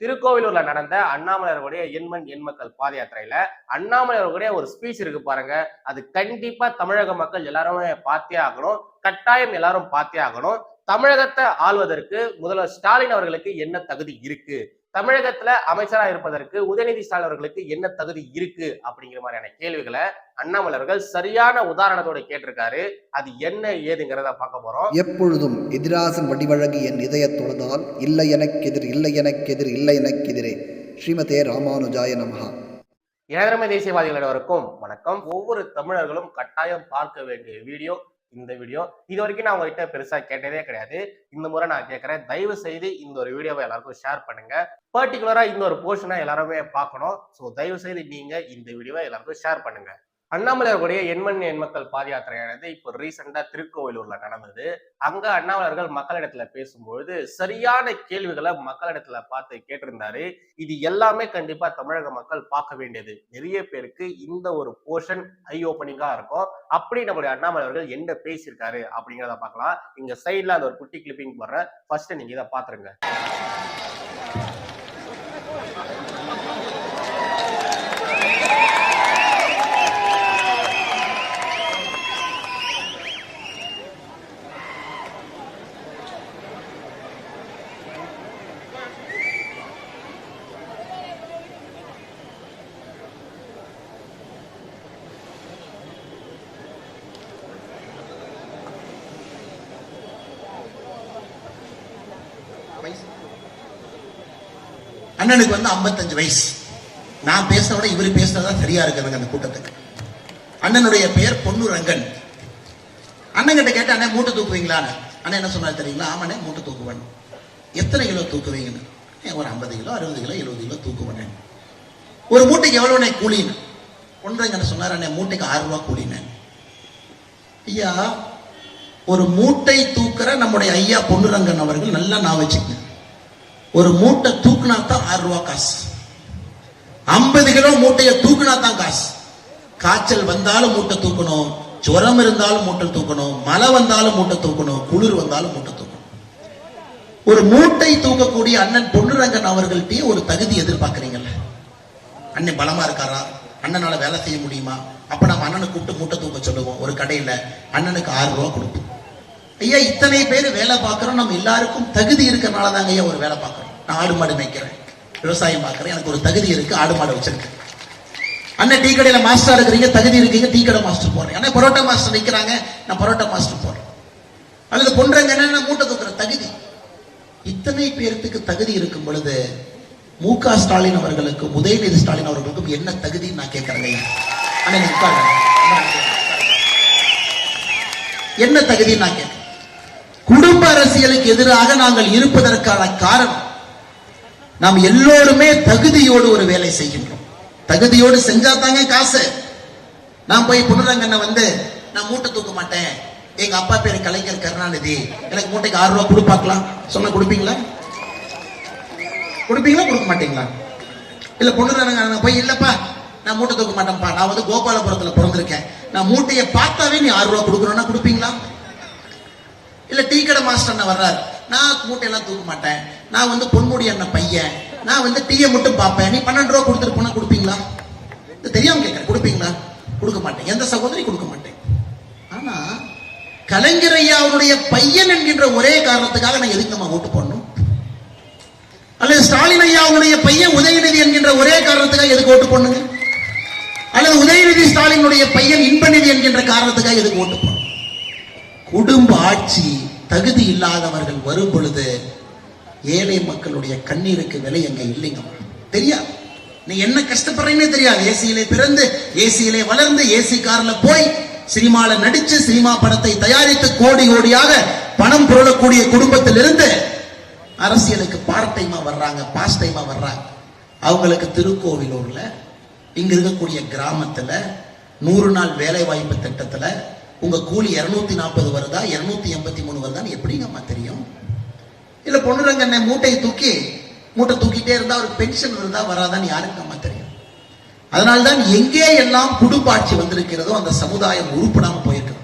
திருக்கோவிலூர்ல நடந்த அண்ணாமலையர்களுடைய எண்மண் எண்மக்கள் பாத யாத்திரையில அண்ணாமலையர்களுடைய ஒரு ஸ்பீச் இருக்கு பாருங்க. அது கண்டிப்பா தமிழக மக்கள் எல்லாருமே பார்த்தே ஆகணும். கட்டாயம் எல்லாரும் பார்த்தே ஆகணும். தமிழகத்தை ஆள்வதற்கு முதல்வர் ஸ்டாலின் அவர்களுக்கு என்ன தகுதி இருக்கு? தமிழகத்துல அமைச்சரா இருப்பதற்கு உதயநிதி ஸ்டாலின் அவர்களுக்கு என்ன தகுதி இருக்கு அப்படிங்கிற மாதிரியான கேள்விகளை அண்ணாமலை அவர்கள் சரியான உதாரணத்தோட கேட்டிருக்காரு. அது என்ன ஏதுங்கிறத பார்க்க போறோம். எப்பொழுதும் எதிராசன் வடிவழகு என் இதயத் தொழுதால் இல்லை எனக்கெதிர் இல்லை எனக்கெதிர் இல்லை எனக்கெதிரே ஸ்ரீமதே ராமானுஜாய நமஹா. இளந்திரமை தேசியவாதிகள் அனைவருக்கும் வணக்கம். ஒவ்வொரு தமிழர்களும் கட்டாயம் பார்க்க வேண்டிய வீடியோ இந்த வீடியோ இது வரைக்கும் நான் உங்ககிட்ட பெருசா கேட்டதே கிடையாது. இந்த முறை நான் கேட்குறேன். தயவு செய்து இந்த ஒரு வீடியோவை எல்லாருக்கும் ஷேர் பண்ணுங்க. பர்டிகுலரா இந்த ஒரு போர்ஷனை எல்லாருமே பார்க்கணும். ஸோ தயவு செய்து நீங்க இந்த வீடியோவை எல்லாருக்கும் ஷேர் பண்ணுங்க. அண்ணாமலையர்களுடைய எண்மண் எண்மக்கள் பாத யாத்திரையானது இப்போ ரீசெண்டாக திருக்கோவிலூர்ல நடந்தது. அங்க அண்ணாமலர்கள் மக்களிடத்துல பேசும்பொழுது சரியான கேள்விகளை மக்களிடத்துல பார்த்து கேட்டிருந்தாரு. இது எல்லாமே கண்டிப்பா தமிழக மக்கள் பார்க்க வேண்டியது. நிறைய பேருக்கு இந்த ஒரு போர்ஷன் ஐ ஓப்பனிங்கா இருக்கும். அப்படி நம்முடைய அண்ணாமலை அவர்கள் என்ன பேசியிருக்காரு அப்படிங்கிறத பார்க்கலாம். இங்க சைட்ல அந்த ஒரு குட்டி கிளிப்பிங் போடுற ஃபர்ஸ்ட் நீங்க இதை பாத்துருங்க அண்ணனுக்கு வந்து 55 வயசு. நான் பேசுறத விட இவர் பேசுறதா சரியா இருக்குதுங்க அந்த கூட்டத்துக்கு. அண்ணனுடைய பெயர் பொன்னு ரங்கன் அண்ணன் கிட்ட கேட்ட அண்ணன் மூட்டை தூக்குவீங்களா அண்ணன் என்ன சொன்னார் தெரியுங்களா? ஆமாண்ணே மூட்டை தூக்குவேன். எத்தனை கிலோ தூக்குவீங்கன்னு? ஒரு ஐம்பது கிலோ அறுபது கிலோ எழுபது கிலோ தூக்குவேன். ஒரு மூட்டைக்கு எவ்வளோண்ணே கூலின்னு? ஒன்றரை சொன்னார். அண்ணே மூட்டைக்கு ஆறு ரூபா கூலினேன். ஐயா ஒரு மூட்டை தூக்குற நம்முடைய ஐயா பொன்னுரங்கன் அவர்கள் நல்லா நான் வச்சுக்கங்க ஒரு மூட்டை தூக்குனா தான் ஆறு ரூபா காசு. ஐம்பது கிலோ மூட்டையை தூக்குனா தான் காசு. காய்ச்சல் வந்தாலும் மூட்டை தூக்கணும் ஜுரம் இருந்தாலும் மூட்டை தூக்கணும் மழை வந்தாலும் மூட்டை தூக்கணும் குளிர் வந்தாலும் மூட்டை தூக்கணும். ஒரு மூட்டை தூக்கக்கூடிய அண்ணன் பொன்னுரங்கன் அவர்கள்ட்டயும் ஒரு தகுதி எதிர்பார்க்கறீங்கல்ல? அண்ணன் பலமா இருக்காரா? அண்ணனால வேலை செய்ய முடியுமா? அப்ப நம்ம அண்ணனை கூப்பிட்டு மூட்டை தூக்க சொல்லுவோம். ஒரு கடையில அண்ணனுக்கு ஆறு ரூபா கொடுப்போம். ஐயா இத்தனை பேர் வேலை பார்க்கறோம். நம்ம எல்லாருக்கும் தகுதி இருக்கிறனால தாங்க ஐயா ஒரு வேலை பார்க்கறோம். நான் ஆடு மாடு மேய்க்கிறேன். விவசாயம் பார்க்கறேன். எனக்கு ஒரு தகுதி இருக்கு. ஆடு மாடு வச்சிருக்கேன். அண்ணன் டீ கடையில மாஸ்டர் இருக்கிறீங்க. தகுதி இருக்கீங்க. டீ கடை மாஸ்டர் போடுறேன் அண்ணன் பரோட்டா மாஸ்டர் நிற்கிறாங்க நான் பரோட்டா மாஸ்டர் போடுறேன் அல்லது பொன்றங்க என்ன மூட்டை தூக்குற தகுதி. இத்தனை பேர்த்துக்கு தகுதி இருக்கும் பொழுது மு க ஸ்டாலின் அவர்களுக்கும் உதயநிதி ஸ்டாலின் அவர்களுக்கும் என்ன தகுதி நான் கேட்கறேங்க என்ன தகுதி நான் கேட்கிறேன். குடும்ப அரசியலுக்கு எதிராக நாங்கள் இருப்பதற்கான காரணம் நாம் எல்லோருமே தகுதியோடு ஒரு வேலை செய்கின்றோம். தகுதியோடு செஞ்சா தாங்க காசு. நான் போய் புனரங்கண்ண வந்து நான் மூட்டை தூக்க மாட்டேன். எங்க அப்பா பேர் கலைஞர் கருணாநிதி. எனக்கு மூட்டைக்கு ஆறு ரூபா கொடுப்பாக்கலாம் சொன்ன கொடுப்பீங்களா? கொடுப்பீங்களா கொடுக்க மாட்டீங்களா? இல்ல பொண்ணுறானுங்க போய் இல்லப்பா நான் மூட்டை தூக்க மாட்டேன்ப்பா. நான் வந்து கோபாலபுரத்துல பிறந்திருக்கேன். நான் மூட்டையை பார்த்தாவே நீ ஆறு ரூபா கொடுக்கணும்னா கொடுப்பீங்களா? இல்ல டீ கடை மாஸ்டர் அண்ணன் வர்றாரு. நான் மூட்டையெல்லாம் தூக்க மாட்டேன். நான் வந்து பொன்முடி அண்ணன் பையன். நான் வந்து டீயை மட்டும் பார்ப்பேன். நீ பன்னெண்டு ரூபா கொடுத்துட்டு போனா கொடுப்பீங்களா? இது தெரியாம கேட்கறேன் கொடுப்பீங்களா? கொடுக்க மாட்டேன். எந்த சகோதரி கொடுக்க மாட்டேன். ஆனா கலைஞரையா அவருடைய பையன் என்கின்ற ஒரே காரணத்துக்காக நான் எதுக்கு நம்ம ஓட்டு போடணும்? அல்லது ஸ்டாலின் ஐயா அவருடைய பையன் உதயநிதி என்கின்ற ஒரே காரணத்துக்காக எதுக்கு ஓட்டு போடணுங்க? அல்லது உதயநிதி ஸ்டாலினுடைய பையன் இன்பநிதி என்கின்ற காரணத்துக்காக எதுக்கு ஓட்டு போடணும்? குடும்ப ஆட்சி தகுதி இல்லாதவர்கள் வரும் பொழுது ஏழை மக்களுடைய கண்ணீருக்கு விலை அங்க இல்லைங்க. தெரியாது நீ என்ன கஷ்டப்படுறீங்கன்னு தெரியாது. ஏசியிலே பிறந்து ஏசியிலே வளர்ந்து ஏசி கார்ல போய் சினிமாவில் நடிச்சு சினிமா படத்தை தயாரித்து கோடி கோடியாக பணம் புரளக்கூடிய குடும்ப அரசியலுக்கு பார்ட் டைமா வர்றாங்க பாஸ் டைமா வர்றாங்க. அவங்களுக்கு திருக்கோவிலூர்ல இங்க இருக்கக்கூடிய கிராமத்துல நூறு நாள் வேலை வாய்ப்பு திட்டத்துல உங்க கூலி இருநூத்தி நாற்பது வருதா இருநூத்தி எண்பத்தி மூணு வருதான்னு எப்படி நம்ம தெரியும்? இல்ல பொண்ணுரங்க மூட்டையை தூக்கி மூட்டை தூக்கிட்டே இருந்தா ஒரு பென்ஷன் வருதா வராதான்னு யாருக்கு அம்மா தெரியும்? அதனால்தான் எங்கே எல்லாம் குடும்பாட்சி வந்திருக்கிறதோ அந்த சமுதாயம் உருப்படாம போயிருக்கு.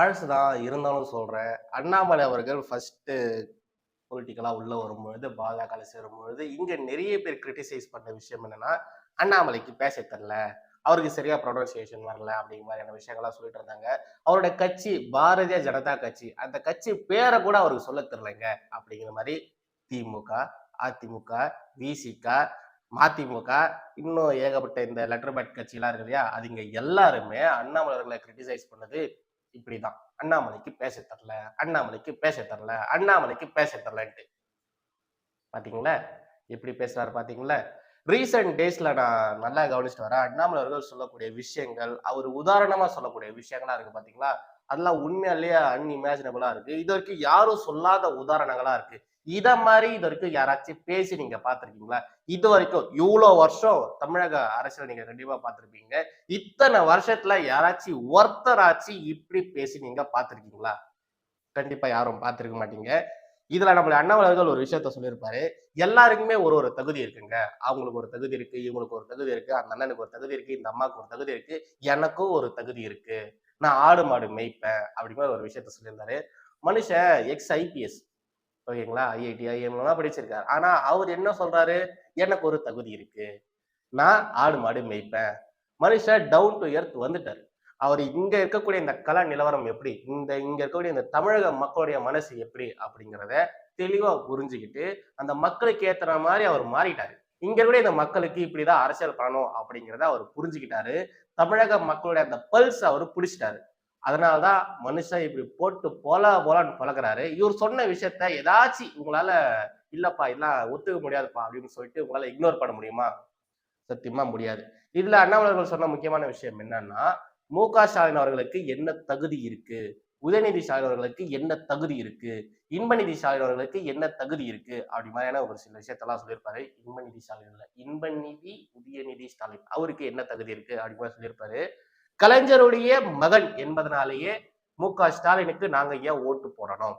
பழசுதான் இருந்தாலும் சொல்றேன். அண்ணாமலை அவர்கள் ஃபர்ஸ்ட் பொலிட்டிக்கலாக உள்ளே வரும்பொழுது பாஜக சேரும்பொழுது இங்கே நிறைய பேர் கிரிட்டிசைஸ் பண்ண விஷயம் என்னன்னா அண்ணாமலைக்கு பேச தெரில அவருக்கு சரியா ப்ரொனன்சியேஷன் வரல அப்படிங்கிற மாதிரியான விஷயங்கள்லாம் சொல்லிட்டு இருந்தாங்க. அவரோட கட்சி பாரதிய ஜனதா கட்சி அந்த கட்சி பேரை கூட அவருக்கு சொல்ல தரலைங்க அப்படிங்கிற மாதிரி திமுக அதிமுக விசிக மதிமுக இன்னும் ஏகப்பட்ட இந்த லெட்டர் பேட் கட்சியெல்லாம் இருக்கு இல்லையா? அதுங்க எல்லாருமே அண்ணாமலர்களை கிரிட்டிசைஸ் பண்ணது இப்படிதான். அண்ணாமலைக்கு பேச தரல அண்ணாமலைக்கு பேச தரல அண்ணாமலைக்கு பேச தரலன்ட்டு. பாத்தீங்களா? எப்படி பேசுறாரு பாத்தீங்களா? ரீசெண்ட் டேஸ்ல நான் நல்லா கவனிச்சுட்டு வரேன். அண்ணாமலை அவர்கள் சொல்லக்கூடிய விஷயங்கள் அவர் உதாரணமா சொல்லக்கூடிய விஷயங்களா இருக்கு பாத்தீங்களா? அதெல்லாம் உண்மையிலேயே அன்இமேஜினபிளா இருக்கு. இது வரைக்கும் யாரும் சொல்லாத உதாரணங்களா இருக்கு. இத மாதிரி இது வரைக்கும் யாராச்சும் பேசி நீங்க பாத்திருக்கீங்களா இது வரைக்கும் இவ்வளவு வருஷம் தமிழக அரசியல் நீங்க கண்டிப்பா பார்த்துருப்பீங்க. இத்தனை வருஷத்துல யாராச்சும் ஒருத்தராச்சு இப்படி பேசி நீங்க பாத்திருக்கீங்களா கண்டிப்பா யாரும் பார்த்துருக்க மாட்டீங்க. இதுல நம்மளுடைய அண்ணாமலர்கள் ஒரு விஷயத்த சொல்லியிருப்பாரு. எல்லாருக்குமே ஒரு ஒரு தகுதி இருக்குங்க. அவங்களுக்கு ஒரு தகுதி இருக்கு இவங்களுக்கு ஒரு தகுதி இருக்கு அந்த அண்ணனுக்கு ஒரு தகுதி இருக்கு இந்த அம்மாவுக்கு ஒரு தகுதி இருக்கு. எனக்கும் ஒரு தகுதி இருக்கு. நான் ஆடு மாடு மேய்ப்பேன் அப்படிங்கிற ஒரு விஷயத்த சொல்லியிருந்தாரு. மனுஷன் எக்ஸ் ஐபிஎஸ் ஓகேங்களா? ஐஐடி ஐஎம்லாம் படிச்சிருக்காரு. ஆனா அவர் என்ன சொல்றாரு? எனக்கு ஒரு தகுதி இருக்கு. நான் ஆடு மாடு மேய்ப்பேன். மனுஷன் டவுன் டு எர்த் வந்துட்டாரு. அவர் இங்க இருக்கக்கூடிய இந்த கலா நிலவரம் எப்படி? இந்த இங்க இருக்கக்கூடிய இந்த தமிழக மக்களுடைய மனசு எப்படி? அப்படிங்கிறத தெளிவா புரிஞ்சுக்கிட்டு அந்த மக்களுக்கு ஏத்துற மாதிரி அவர் மாறிட்டாரு. இங்க இருக்கக்கூடிய இந்த மக்களுக்கு இப்படிதான் அரசியல் பண்ணணும் அப்படிங்கிறத அவர் புரிஞ்சுக்கிட்டாரு. தமிழக மக்களுடைய அந்த பல்ஸ் அவர் பிடிச்சிட்டாரு. அதனாலதான் மனுஷன் இப்படி போட்டு போல போலான்னு பழகுறாரு. இவர் சொன்ன விஷயத்த ஏதாச்சும் உங்களால இல்லப்பா எல்லாம் ஒத்துக்க முடியாதுப்பா அப்படின்னு சொல்லிட்டு உங்களால இக்னோர் பண்ண முடியுமா? சத்தியமா முடியாது. இதுல அண்ணாமலர்கள் சொன்ன முக்கியமான விஷயம் என்னன்னா மு க ஸ்டாலின் அவர்களுக்கு என்ன தகுதி இருக்கு? உதயநிதி ஸ்டாலின் அவர்களுக்கு என்ன தகுதி இருக்கு? இன்பநிதி ஸ்டாலின் அவர்களுக்கு என்ன தகுதி இருக்கு? அப்படி மாதிரியான ஒரு சில விஷயத்தெல்லாம் சொல்லியிருப்பாரு. இன்பநிதி ஸ்டாலின் இல்ல இன்பநிதி உதயநிதி ஸ்டாலின். அவருக்கு என்ன தகுதி இருக்கு? அப்படி மாதிரி சொல்லியிருப்பாரு. கலைஞருடைய மகன் என்பதனாலேயே மு க ஸ்டாலினுக்கு நாங்க ஏன் ஓட்டு போடணும்?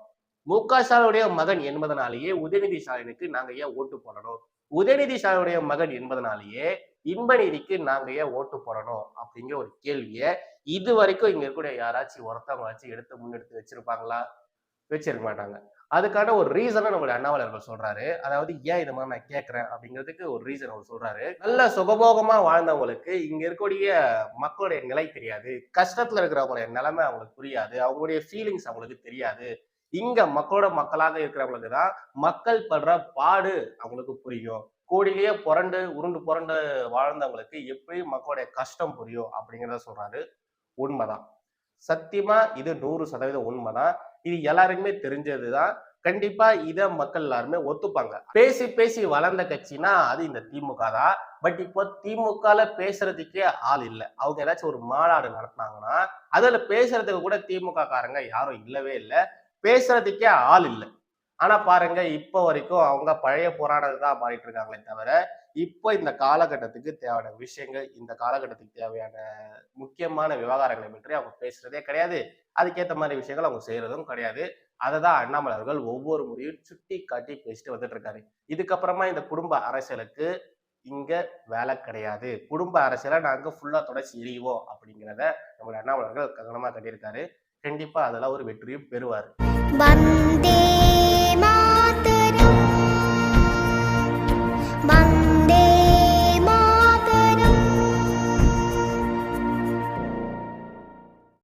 மு க ஸ்டாலினுடைய மகன் என்பதனாலேயே உதயநிதி ஸ்டாலினுக்கு நாங்க ஏன் ஓட்டு போடணும்? உதயநிதி ஸ்டாலினுடைய மகன் என்பதனாலேயே இன்பநீதிக்கு நாங்க ஏன் ஓட்டு போடணும்? அப்படிங்கிற ஒரு கேள்வியை இது வரைக்கும் இங்க இருக்கக்கூடிய யாராச்சும் ஒருத்தவங்க வச்சு எடுத்து முன்னெடுத்து வச்சிருப்பாங்களா? வச்சிருக்க மாட்டாங்க. அதுக்கான ஒரு ரீசனை நம்மளுடைய அண்ணாமலர்கள் சொல்றாரு. அதாவது ஏன் இது மாதிரி நான் கேட்கறேன்? அப்படிங்கிறதுக்கு ஒரு ரீசன் அவர் சொல்றாரு. நல்ல சுகபோகமா வாழ்ந்தவங்களுக்கு இங்க இருக்கக்கூடிய மக்களுடைய நிலை தெரியாது. கஷ்டத்துல இருக்கிறவங்களுடைய நிலைமை அவங்களுக்கு புரியாது. அவங்களுடைய ஃபீலிங்ஸ் அவங்களுக்கு தெரியாது. இங்க மக்களோட மக்களாக இருக்கிறவங்களுக்கு தான் மக்கள் படுற பாடு அவங்களுக்கு புரியும். கோடியிலேயே புரண்டு உருண்டு புரண்டு வாழ்ந்தவங்களுக்கு எப்படி மக்களுடைய கஷ்டம் புரியும் அப்படிங்கிறத சொல்றாரு. உண்மைதான். சத்தியமா இது நூறு சதவீதம் உண்மைதான். இது எல்லாருக்குமே தெரிஞ்சது தான் கண்டிப்பா இத மக்கள் எல்லாருமே ஒத்துப்பாங்க. பேசி பேசி வளர்ந்த கட்சினா அது இந்த திமுக தான். பட் இப்போ திமுகல பேசுறதுக்கே ஆள் இல்லை. அவங்க ஏதாச்சும் ஒரு மாநாடு நடத்தினாங்கன்னா அதுல பேசுறதுக்கு கூட திமுக காரங்க யாரும் இல்லவே இல்லை. பேசுறதுக்கே ஆள் இல்லை. ஆனா பாருங்க இப்போ வரைக்கும் அவங்க பழைய போராட்டத்தை தான் பாடிட்டு இருக்காங்களே தவிர இப்போ இந்த காலகட்டத்துக்கு தேவையான விஷயங்கள் இந்த காலகட்டத்துக்கு தேவையான முக்கியமான விவகாரங்களை பற்றி அவங்க பேசுறதே கிடையாது. அதுக்கேற்ற மாதிரி விஷயங்கள் அவங்க செய்யறதும் கிடையாது. அதை தான் அண்ணாமலை அவர்கள் ஒவ்வொரு முறையும் சுட்டி காட்டி பேசிட்டு வந்துட்டு இருக்காரு இதுக்கப்புறமா இந்த குடும்ப அரசியலுக்கு இங்க வேலை கிடையாது. குடும்ப அரசியலை நாங்கள் ஃபுல்லா தொடச்சி எறிவோம் அப்படிங்கிறத நம்ம அண்ணாமலை அவர்கள் கவனமா கட்டியிருக்காரு கண்டிப்பா அதெல்லாம் ஒரு வெற்றியும் பெறுவார். வந்தே